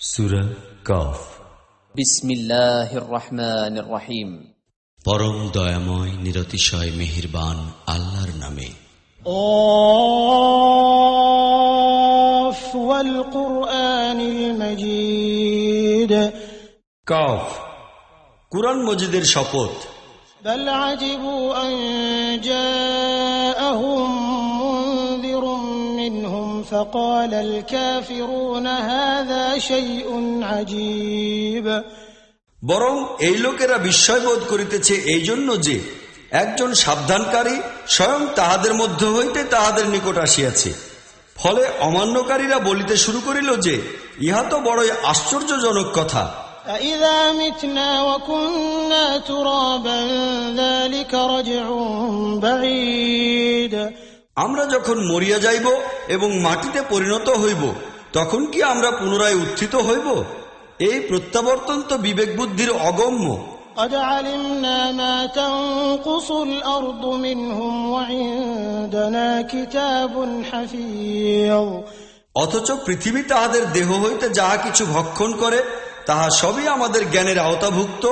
সুরা কফ بسم الله الرحمن الرحيم পরম দয়াময় নিরতিশয় মেহেরবান আল্লাহর নামে قاف والقرآن المجيد কফ কুরআন মজিদের শপথ بل عجبوا أن جاءهم منذر منهم فقال الكافرون هذا شيء عجيب বরং এই লোকেরা বিস্ময়বোধ করিতেছে এই জন্য যে একজন সাবধানকারী স্বয়ং তাহাদের মধ্য হইতে তাহাদের নিকট আসিয়াছে ফলে অমান্যকারীরা বলিতে শুরু করিল যে ইহা তো বড়ই আশ্চর্যজনক কথা أإذا متنا وكنا ترابا ذلك رجع بعيد আমরা যখন মরিয়া যাইব এবং মাটিতে পরিণত হইব তখন কি আমরা পুনরায় উত্থিত হইব এই প্রত্যাবর্তন তো বিবেক বুদ্ধির অগম্য قد علمنا ما تنقص الأرض منهم وعندنا كتاب حفيظ অথচ পৃথিবী তাহাদের দেহ হইতে যাহা কিছু ভক্ষণ করে তাহা সবই আমাদের জ্ঞানের আওতাভুক্ত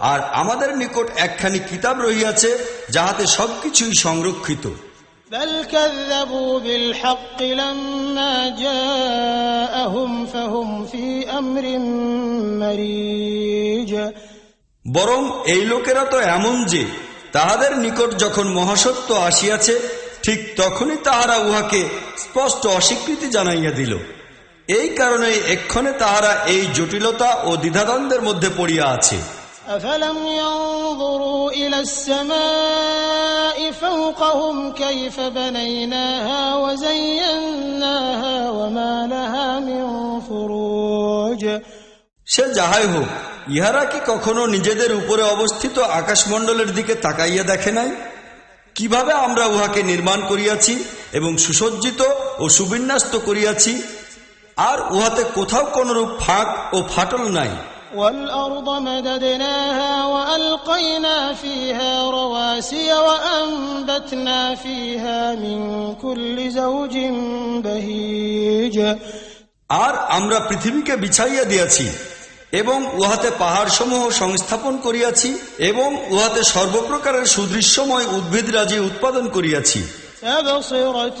আর আমাদের নিকট একখানি কিতাব রহিয়াছে যাহাতে সবকিছুই সংরক্ষিত بل كذبوا بالحق لما جاءهم فهم في أمر مريج বরং এই লোকেরা তো এমন যে তাহাদের নিকট যখন মহাসত্য আসিয়াছে ঠিক তখনই তাহারা উহাকে স্পষ্ট অস্বীকৃতি জানাইয়া দিল এই কারণে এক্ষণে তাহারা এই জটিলতা ও দ্বিধাদ্বন্দ্বের মধ্যে পড়িয়া আছে أفلم ينظروا إلى السماء فوقهم كيف بنيناها وزيناها وما لها من فروج সে যাহাই হোক ইহারা কি কখনো নিজেদের উপরে অবস্থিত আকাশমণ্ডলের দিকে তাকাইয়া দেখে নাই কিভাবে আমরা উহাকে নির্মাণ করিয়াছি এবং সুসজ্জিত ও সুবিন্যস্ত করিয়াছি আর উহাতে কোথাও কোনরূপ ফাঁক ও ফাটল নাই والأرض مددناها وألقينا فيها رواسي وأنبتنا فيها من كل زوج بهيج আর আমরা পৃথিবীকে বিছাইয়া দিয়াছি এবং উহাতে পাহাড়সমূহ সংস্থাপন করিয়াছি এবং উহাতে সর্বপ্রকারের সুদৃশ্যময় উদ্ভিদরাজি উৎপাদন করিয়াছি تبصرة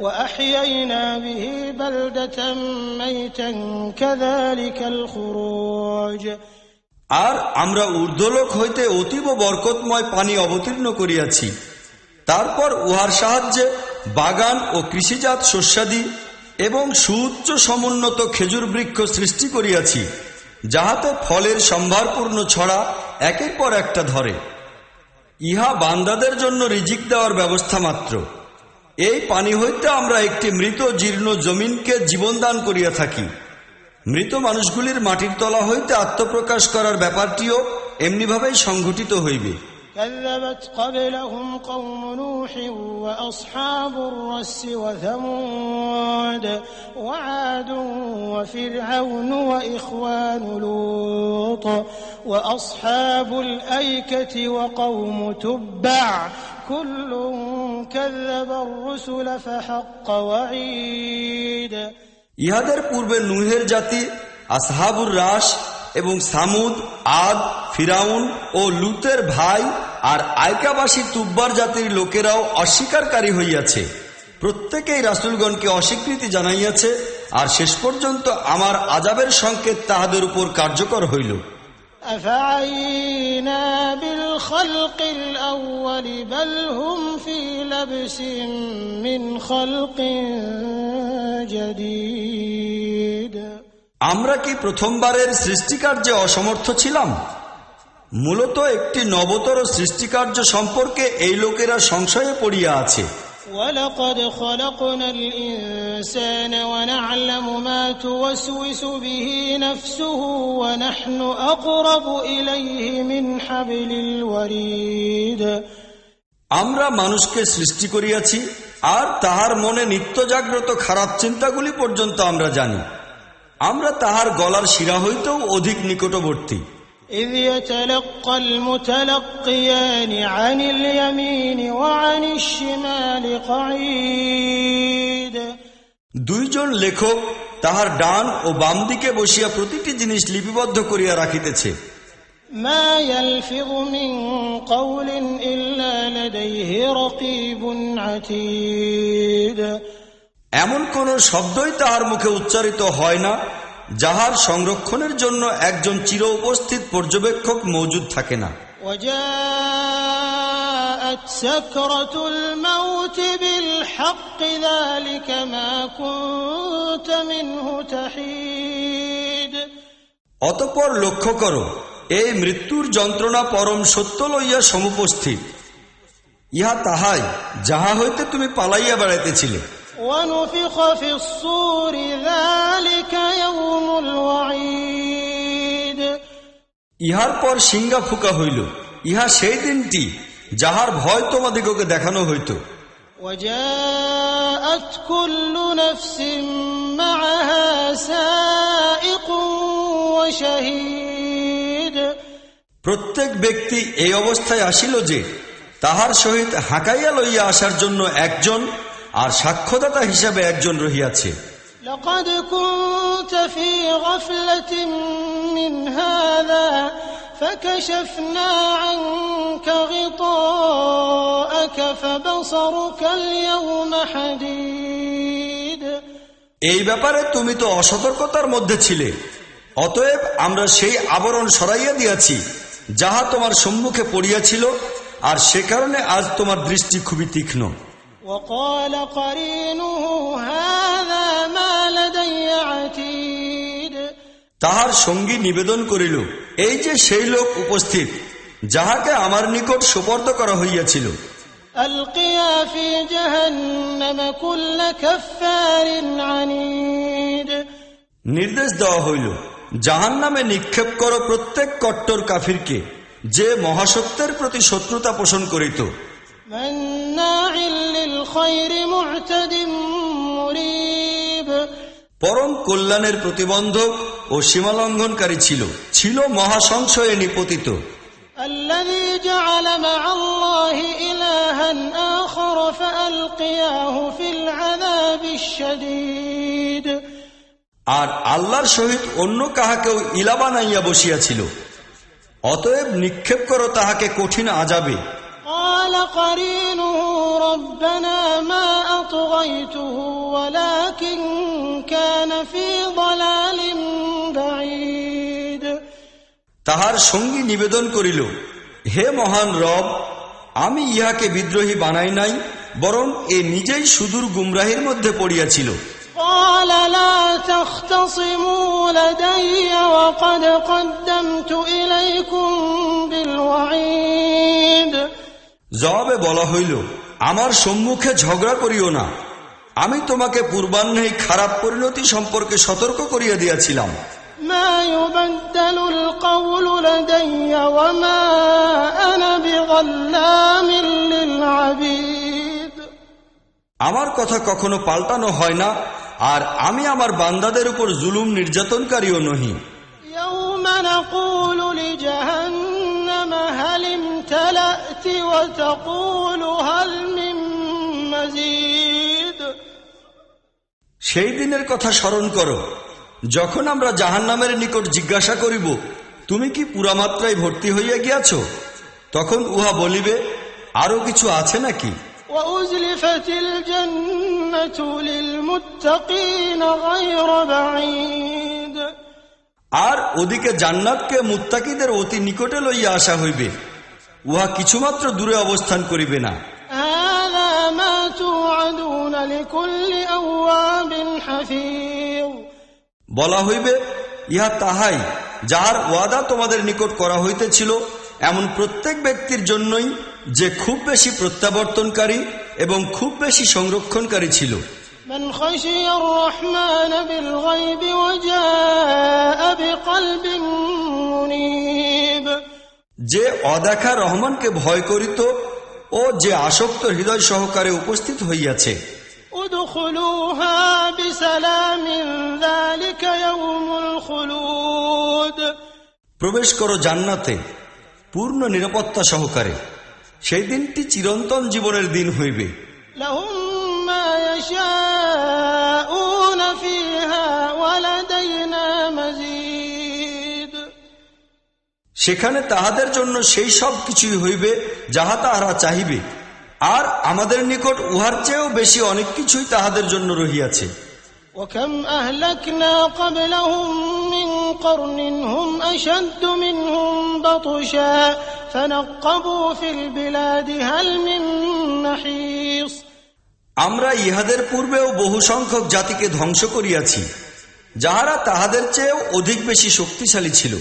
وأحيينا به بلدة ميتا كذلك الخروج আর আমরা ঊর্ধ্বলোক হইতে অতীব বরকতময় পানি অবতীর্ণ করিয়াছি তারপর উহার সাহায্যে বাগান ও কৃষিজাত শস্যাদি এবং সুউচ্চ সমুন্নত খেজুর বৃক্ষ সৃষ্টি করিয়াছি যাহাতে ফলের সম্ভারপূর্ণ ছড়া একের পর একটা ধরে ইহা বান্দাদের জন্য রিজিক দেওয়ার ব্যবস্থা মাত্র এই পানি হইতে আমরা একটি মৃত জীর্ণ জমিনকে জীবনদান করিয়া থাকি মৃত মানুষগুলির মাটির তলা হইতে আত্মপ্রকাশ করার ব্যাপারটিও এমনিভাবেই সংঘটিত হইবে كذبت قبلهم قوم نوح وأصحاب الرس وثمود وعاد وفرعون وإخوان لوط وأصحاب الأيكة وقوم تبع كل كذب الرسل فحق وعيد ইহাদের পূর্বে নুহের জাতি আসহাবুর রাস এবং সামুদ আদ ফিরাউন ও লুতের ভাই আর আয়কাবাসী তুব্বার জাতির লোকেরাও অস্বীকারী হইয়াছে প্রত্যেকেই রাসুলগণকে অস্বীকৃতি জানাইয়াছে আর শেষ পর্যন্ত আমার আজাবের সংকেত তাহাদের উপর কার্যকর হইল أفعينا بالخلق الأول بل هم في لبس من خلق جديد আমরা কি প্রথমবারের সৃষ্টিকার্যে অসমর্থ ছিলাম মূলত একটি নবতর সৃষ্টিকার্য সম্পর্কে এই লোকেরা সংশয়ে পড়িয়া আছে ولقد خلقنا الإنسان ونعلم ما توسوس به نفسه ونحن أقرب إليه من حبل الوريد আমরা মানুষকে সৃষ্টি করিয়াছি আর তাহার মনে নিত্য জাগ্রত খারাপ চিন্তাগুলি পর্যন্ত আমরা জানি আমরা তাহার গলার শিরা হইতেও অধিক নিকটবর্তী إذ يتلقى المتلقيان عن اليمين وعن الشمال قعيد দুইজন লেখক তাহার ডান ও বাম দিকে বসিয়া প্রতিটি জিনিস লিপিবদ্ধ করিয়া রাখিতেছে ما يلفظ من قول إلا لديه رقيب عتيد এমন কোন শব্দই তাহার মুখে উচ্চারিত হয় না যাহার সংরক্ষণের জন্য একজন চির উপস্থিত পর্যবেক্ষক মজুদ থাকে না। অতপর লক্ষ্য করো এই মৃত্যুর যন্ত্রণা পরম সত্য লইয়া সমুপস্থিত। ইহা তাহাই যাহা হইতে তুমি পালাইয়া বেড়াইতেছিলে। ونفخ في الصور ذلك يوم الوعيد ইহার পর সিংহা ফুকা হইল ইহা সেই দিনটি যাহার ভয় তোমাদিগকে দেখানো হইত وجاءت كل نفس معها سائق وشهيد প্রত্যেক ব্যক্তি এই অবস্থায় আসিল যে তাহার সহিত হাঁকাইয়া লইয়া আসার জন্য একজন আর সাক্ষ্যদাতা হিসাবে একজন রহিয়াছে لقد كنت في غفلة من هذا فكشفنا عنك غطاءك فبصرك اليوم حديد এই ব্যাপারে তুমি তো অসতর্কতার মধ্যে ছিলে অতএব আমরা সেই আবরণ সরাইয়া দিয়াছি যাহা তোমার সম্মুখে পড়িয়াছিল আর সে কারণে আজ তোমার দৃষ্টি খুবই তীক্ষ্ণ وقال قرينه هذا ما لدي عتيد তাহার সঙ্গী নিবেদন করিল এই যে সেই লোক উপস্থিত যাহাকে আমার নিকট সুপর্দ করা হইয়াছিল ألقيا في جهنم كل كفار عنيد নির্দেশ দেওয়া হইল জাহান নামে নিক্ষেপ করো প্রত্যেক কট্টর কাফিরকে যে মহাসত্যের প্রতি শত্রুতা পোষণ করিত পরম কল্যাণের প্রতিবন্ধক ও সীমালঙ্ঘনকারী ছিল। ছিল মহাসংশয়ে নিপতিত। আর আল্লাহর সহিত অন্য কাহাকেও ইলা বানাইয়া বসিয়াছিল। অতএব নিক্ষেপ করো তাহাকে কঠিন আজাবে قال قرينه ربنا ما أطغيته ولكن كان في ضلال بعيد তাহার সঙ্গী নিবেদন করিল হে মহান রব আমি ইহাকে বিদ্রোহী বানাই নাই বরং এ নিজেই সুদূর গুমরাহির মধ্যে পড়িয়াছিল قال لا تختصموا لدي وقد قدمت إليكم بالوعيد জবাবে বলা হইল আমার সম্মুখে ঝগড়া করিও না আমি তোমাকে পূর্বাহ্নেই খারাপ পরিণতি সম্পর্কে সতর্ক করিয়া দিয়াছিলাম ما يبدل القول لدي وما أنا بظلام للعبيد আমার কথা কখনো পাল্টানো হয় না আর আমি আমার বান্দাদের উপর জুলুম নির্যাতনকারীও নহি يوم نقول لجهنم هل امتلأت وتقول هل من مزيد সেই দিনের কথা স্মরণ করো যখন আমরা জাহান্নামের নিকট জিজ্ঞাসা করিব তুমি কি পুরামাত্রায় ভর্তি হইয়া গিয়াছ তখন উহা বলিবে আরো কিছু আছে নাকি وأزلفت الجنة للمتقين غير بعيد আর ওদিকে জান্নাতকে মুত্তাকিদের অতি নিকটে লইয়া আসা হইবে। উহা কিছুমাত্র দূরে অবস্থান করিবে না। বলা হইবে ইহা তাহাই যার ওয়াদা তোমাদের নিকট করা হইতেছিল এমন প্রত্যেক ব্যক্তির জন্যই যে খুব বেশি প্রত্যাবর্তনকারী এবং খুব বেশি সংরক্ষণকারী ছিল। من خشي الرحمن بالغيب وجاء بقلب منيب যে অদেখা রহমানকে ভয় করিত ও যে আসক্ত হৃদয় সহকারে উপস্থিত হইয়াছে ادخلوها بسلام ذلك يوم الخلود প্রবেশ করো জান্নাতে পূর্ণ নিরাপত্তা সহকারে সেই দিনটি চিরন্তন জীবনের দিন হইবে لهم ما يشاءون فيها ولدينا مزيد সেখানে তাহাদের জন্য সেই সব কিছুই হইবে যাহা তাহারা চাহিবে আর আমাদের নিকট উহার চেয়েও বেশি অনেক কিছুই তাহাদের জন্য রহিয়াছে وكم أهلكنا قبلهم من قرن هم أشد منهم بطشا فنقبوا في البلاد هل من محيص আমরা ইহাদের পূর্বেও বহু সংখ্যক জাতিকে ধ্বংস করিয়াছি, যাহারা তাহাদের চেয়েও অধিক বেশি শক্তিশালী ছিল,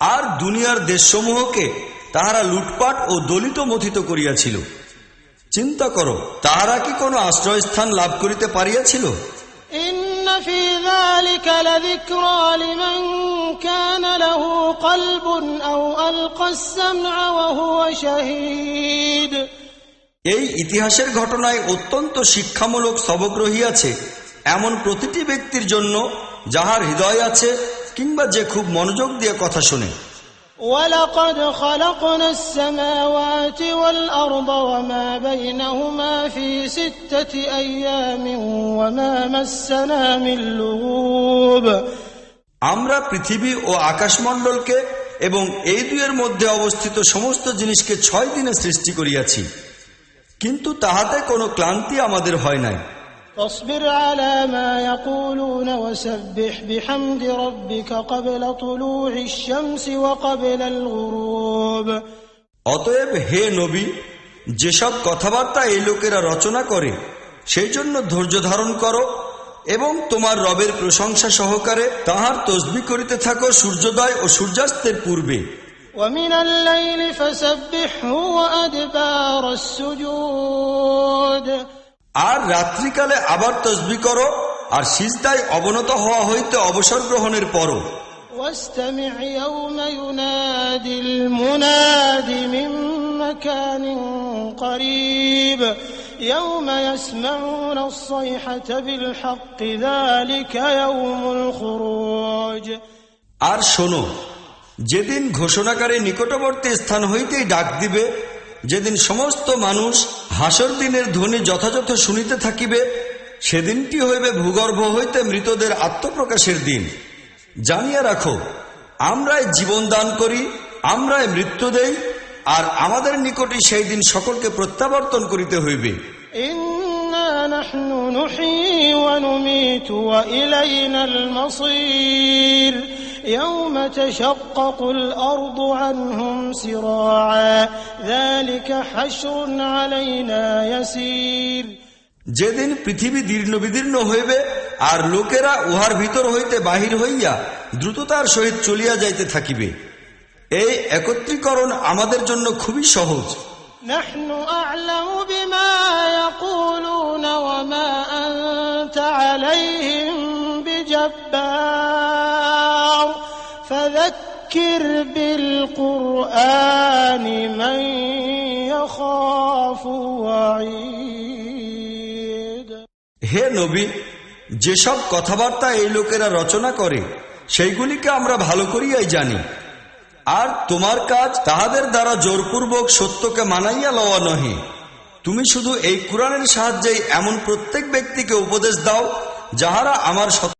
আর দুনিয়ার দেশসমূহকে তাহারা লুটপাট ও দলিত মথিত করিয়াছিল। চিন্তা করো, তাহারা কি কোনো আশ্রয়স্থান লাভ করিতে পারিয়াছিল? إن এই ইতিহাসের ঘটনায় অত্যন্ত শিক্ষামূলক সবক রহিয়াছে এমন প্রতিটি ব্যক্তির জন্য যাহার হৃদয় আছে কিংবা যে খুব মনোযোগ দিয়ে কথা শোনে ولقد خلقنا السماوات والأرض وما بينهما في ستة أيام وما مسنا من لغوب আমরা পৃথিবী ও আকাশমণ্ডলকে এবং এই দুয়ের মধ্যে অবস্থিত সমস্ত জিনিসকে ছয় দিনে সৃষ্টি করিয়াছি কিন্তু তাহাতে কোনো ক্লান্তি আমাদের হয় নাই فاصبر على ما يقولون وسبح بحمد ربك قبل طلوع الشمس وقبل الغروب অতএব হে নবী যেসব কথাবার্তা এই লোকেরা রচনা করে সেই জন্য ধৈর্য ধারণ করো এবং তোমার রবের প্রশংসা সহকারে তাহার তসবি করিতে থাকো সূর্যোদয় ও সূর্যাস্তের পূর্বে ومن الليل فسبحه وأدبار السجود আর রাত্রিকালে আবার তসবি করো আর সিজদায় অবনত হওয়া হইতে অবসর গ্রহণের পরও واستمع يوم ينادي المناد من مكان قريب يوم يسمعون الصيحة بالحق ذلك يوم الخروج আর শোনো যেদিন ঘোষণাকারী নিকটবর্তী স্থান হইতেই ডাক দিবে যেদিন সমস্ত মানুষ হাসর দিনের ধ্বনি যথাযথ শুনিতে থাকিবে সেদিনটি হইবে ভূগর্ভ হইতে মৃতদের আত্মপ্রকাশের দিন জানিয়া রাখো আমরাই জীবন দান করি আমরাই মৃত্যু দেই আর আমাদের নিকটই সেই দিন সকলকে প্রত্যাবর্তন করিতে হইবে إنا نحن نحيي ونميت وإلينا المصير يوم تشقق الأرض عنهم سراعا ذلك حشر علينا يسير যেদিন পৃথিবী দীর্ণ বিদীর্ণ হইবে আর লোকেরা উহার ভিতর হইতে বাহির হইয়া দ্রুততার সহিত চলিয়া যাইতে থাকিবে এই একত্রীকরণ আমাদের জন্য খুবই সহজ نحن أعلم بما يقولون وما أنت عليهم بجبار فذكر بالقرآن من يخاف وعيد হে নবী যেসব কথাবার্তা এই লোকেরা রচনা করে সেইগুলিকে আমরা ভালো করিয়াই জানি আর তোমার কাজ তাহাদের দ্বারা জোরপূর্বক সত্যকে মানাইয়া লওয়া নহে তুমি শুধু এই কোরআনের সাহায্যেই এমন প্রত্যেক ব্যক্তিকে উপদেশ দাও যাহারা আমার সত্য